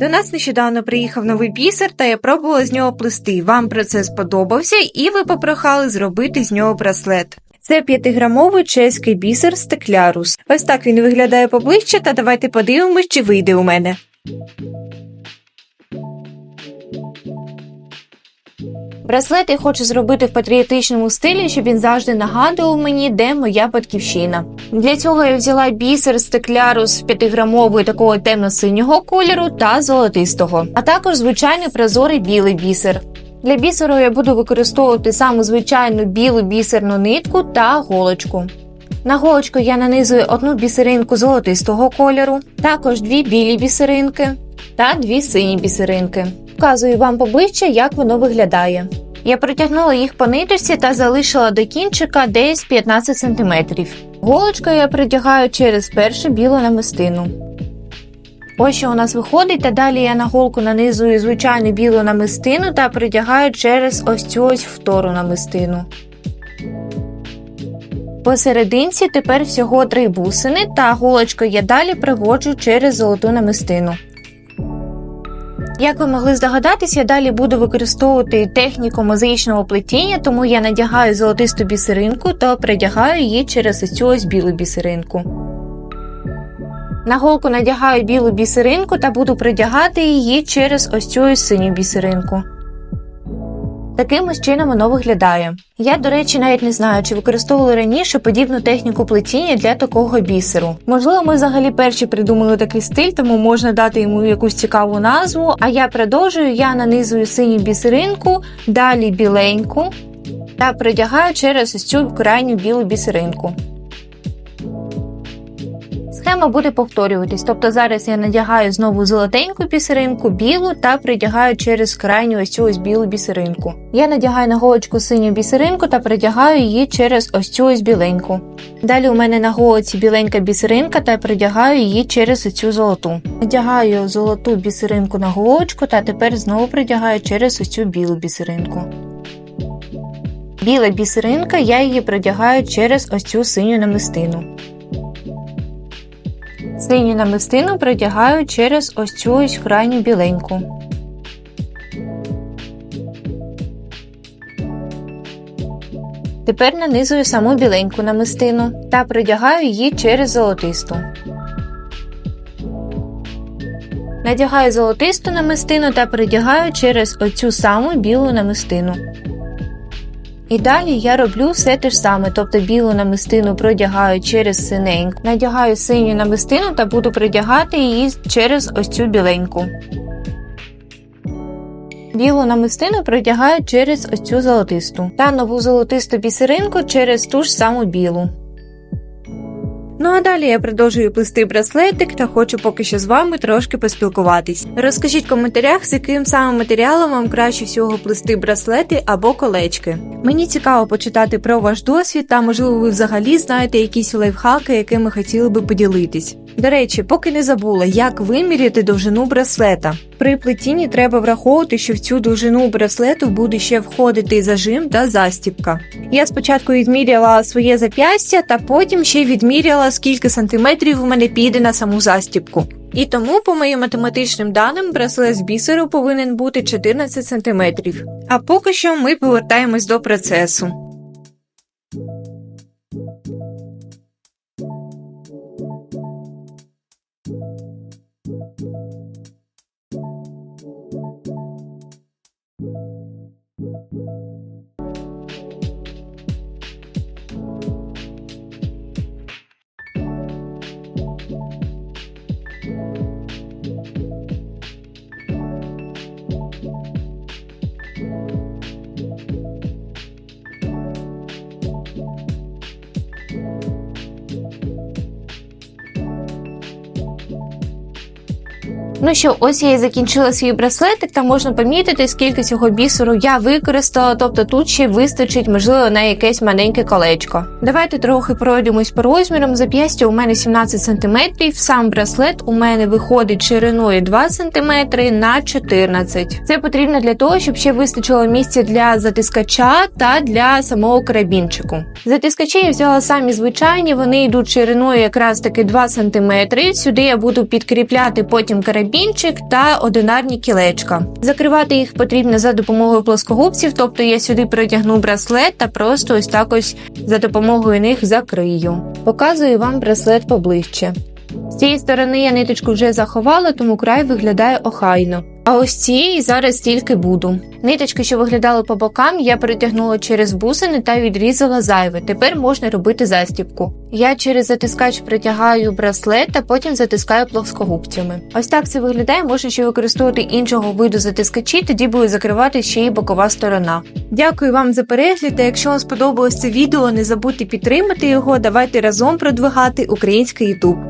До нас нещодавно приїхав новий бісер, та я пробувала з нього плести. Вам процес сподобався, і ви попрохали зробити з нього браслет. Це п'ятиграмовий чеський бісер стеклярус. Ось так він виглядає поближче, та давайте подивимось, чи вийде у мене. Браслет я хочу зробити в патріотичному стилі, щоб він завжди нагадував мені, де моя батьківщина. Для цього я взяла бісер стеклярус 5-грамовий такого темно-синього кольору та золотистого, а також звичайний прозорий білий бісер. Для бісеру я буду використовувати саму звичайну білу бісерну нитку та голочку. На голочку я нанизую одну бісеринку золотистого кольору, також дві білі бісеринки та дві сині бісеринки. Показую вам поближче, як воно виглядає. Я протягнула їх по ниточці та залишила до кінчика десь 15 см. Голочкою я притягаю через першу білу намистину. Ось що у нас виходить, та далі я на голку нанизую звичайну білу намистину та притягаю через ось цю ось втору намистину. Посерединці тепер всього три бусини, та голочкою я далі приводжу через золоту намистину. Як ви могли здогадатись, я далі буду використовувати техніку мозаїчного плетіння, тому я надягаю золотисту бісеринку та придягаю її через ось цю ось білу бісеринку. На голку надягаю білу бісеринку та буду придягати її через ось цю ось синю бісеринку. Таким ось чином воно виглядає. Я, до речі, навіть не знаю, чи використовували раніше подібну техніку плетіння для такого бісеру. Можливо, ми взагалі перші придумали такий стиль, тому можна дати йому якусь цікаву назву. А я продовжую, я нанизую синю бісеринку, далі біленьку та придягаю через ось цю крайню білу бісеринку. Схема буде повторюватись, тобто зараз я надягаю знову золотеньку бісеринку, білу та придягаю через крайню ось цю ось білу бісеринку. Я надягаю на голочку синю бісеринку та придягаю її через ось цю ось біленьку. Далі у мене на голоці біленька бісеринка та придягаю її через оцю золоту. Надягаю золоту бісеринку на голочку та тепер знову придягаю через ось цю білу бісеринку. Біла бісеринка, я її придягаю через ось цю синю намистину. Синю намистину притягаю через ось цю ось крайню біленьку. Тепер нанизую саму біленьку намистину та придягаю її через золотисту. Надягаю золотисту намистину та придягаю через оцю саму білу намистину. І далі я роблю все те ж саме, тобто білу намистину продягаю через синеньку, надягаю синю намистину та буду придягати її через ось цю біленьку. Білу намистину продягаю через ось цю золотисту та нову золотисту бісеринку через ту ж саму білу. Ну а далі я продовжую плести браслетик та хочу поки що з вами трошки поспілкуватись. Розкажіть в коментарях, з яким саме матеріалом вам краще всього плести браслети або колечки. Мені цікаво почитати про ваш досвід та, можливо, ви взагалі знаєте якісь лайфхаки, якими хотіли би поділитись. До речі, поки не забула, як виміряти довжину браслета. При плетінні треба враховувати, що в цю довжину браслету буде ще входити зажим та застібка. Я спочатку відміряла своє зап'ястя, та потім ще відміряла, скільки сантиметрів у мене піде на саму застібку. І тому, по моїм математичним даним, браслет з бісеру повинен бути 14 см. А поки що ми повертаємось до процесу. Ну що, ось я і закінчила свій браслетик, та можна помітити, скільки цього бісеру я використала, тобто тут ще вистачить, можливо, на якесь маленьке колечко. Давайте трохи пройдемось по розмірам. Зап'ястя у мене 17 см, сам браслет у мене виходить шириною 2 см на 14 Це потрібно для того, щоб ще вистачило місця для затискача та для самого карабінчику. Затискачі я взяла самі звичайні, вони йдуть шириною якраз таки 2 см. Сюди я буду підкріпляти потім карабін карабінчик та одинарні кілечка. Закривати їх потрібно за допомогою плоскогубців, тобто я сюди притягну браслет та просто ось так ось за допомогою них закрию. Показую вам браслет поближче. З цієї сторони я ниточку вже заховала, тому край виглядає охайно. А ось цієї зараз тільки буду. Ниточки, що виглядали по бокам, я перетягнула через бусини та відрізала зайве. Тепер можна робити застібку. Я через затискач притягаю браслет та потім затискаю плоскогубцями. Ось так це виглядає. Можна ще використовувати іншого виду затискачі, тоді буде закривати ще й бокова сторона. Дякую вам за перегляд. Та якщо вам сподобалось це відео, не забудьте підтримати його. Давайте разом продвигати український YouTube.